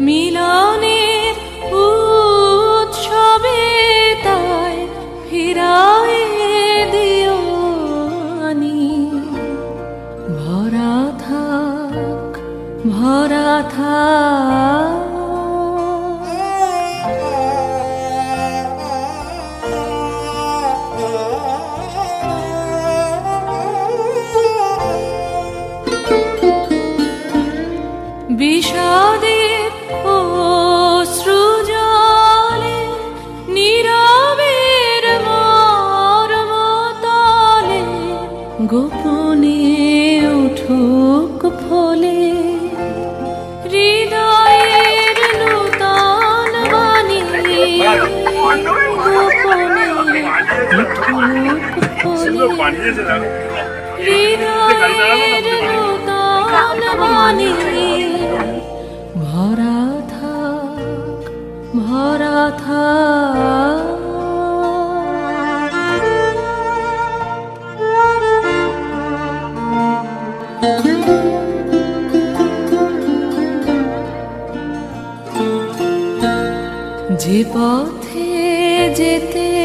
মিলনের উৎসবে তাই ফিরায় দিও ভরা থাক ভরা থাক। বিষাদের গোপনে উঠুক ফলে, হৃদয়ের নূতন বাণী গোপনে উঠুক ফলে, হৃদয়ের নূতন বাণী ভরা থাক ভরা থাক। যে পথে যেতে